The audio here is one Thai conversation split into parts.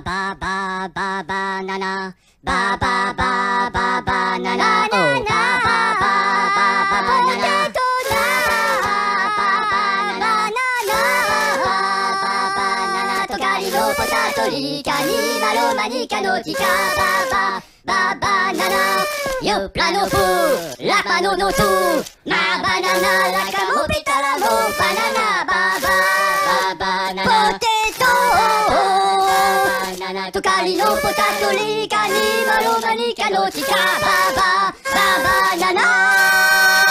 ba ba ba ba banana. Ba ba ba ba banana. Oh. Ba ba ba ba banana. Baba, Yo, Plano, Fou, La Mano, Notou, Ma Banana, La Camo, Pitalamo, Banana, Baba. ナナトカリのポタトリカニマロマニカのティカババババナナ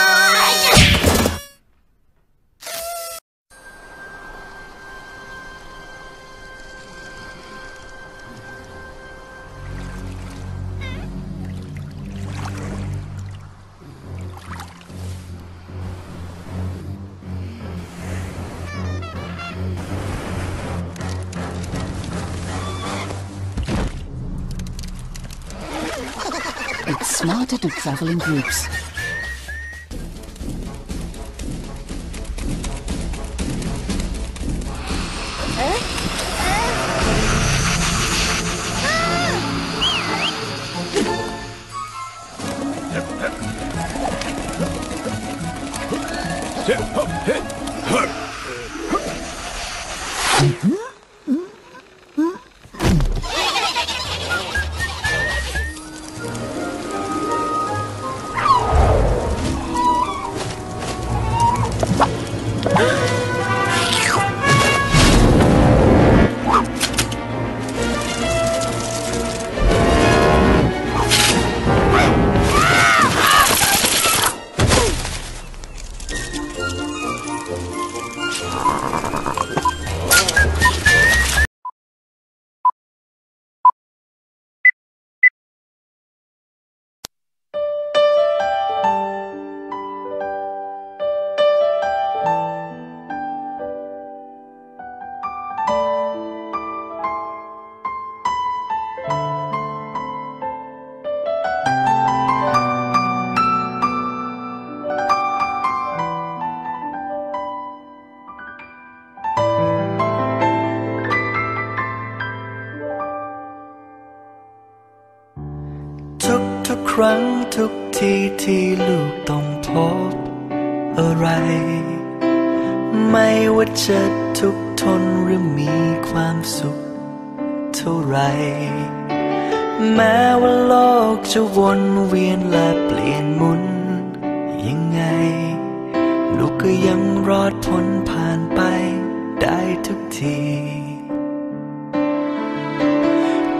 smarter to travel in groups. ทุ ครั้งทุกทีที่ลูกต้องพบอะไร ไม่ว่าจะทุกทนหรือมีความสุขเท่าไร แม้ว่าโลกจะวนเวียนและเปลี่ยนหมุนยังไง ลูกก็ยังรอดพ้น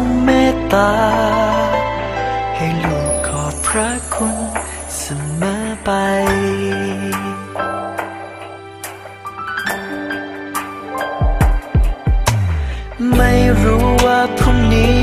งเมตตา ให้ลูกขอบพระคุณเสมอไปไม่รู้ว่าพรุ่งนี้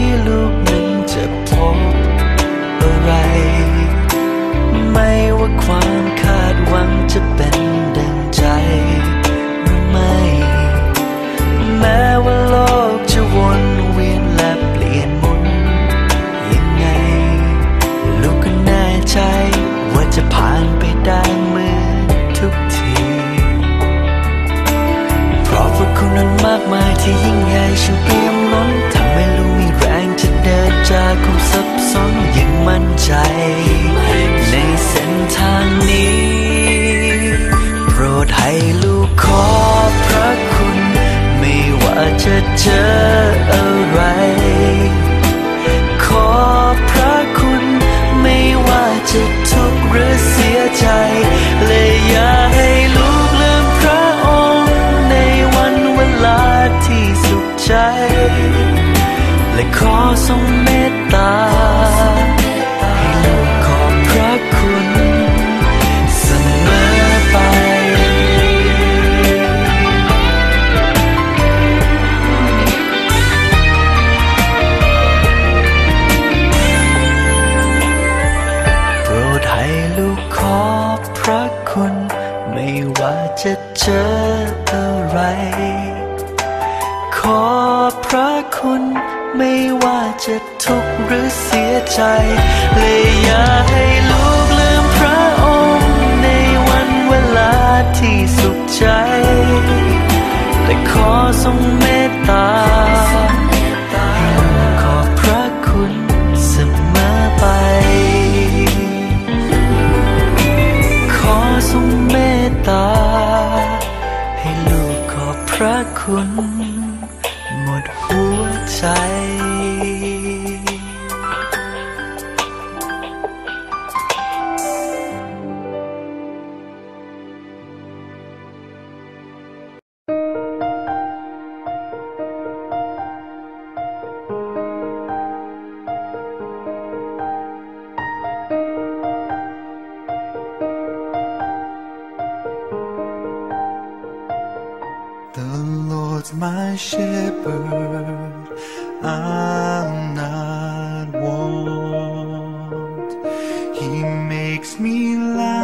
ะเจออะไร ขอพระคุณไม่ว่าจะทุกข์หรือเสียใจเลยอย่าให้ลูกลืมพระองค์ในวันเวลาที่สุขใจ แต่ขอทรงเมตตา คุณหมดหัวใจ my shepherd, I'll not want. He makes me lie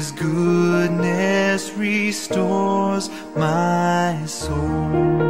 His goodness restores my soul.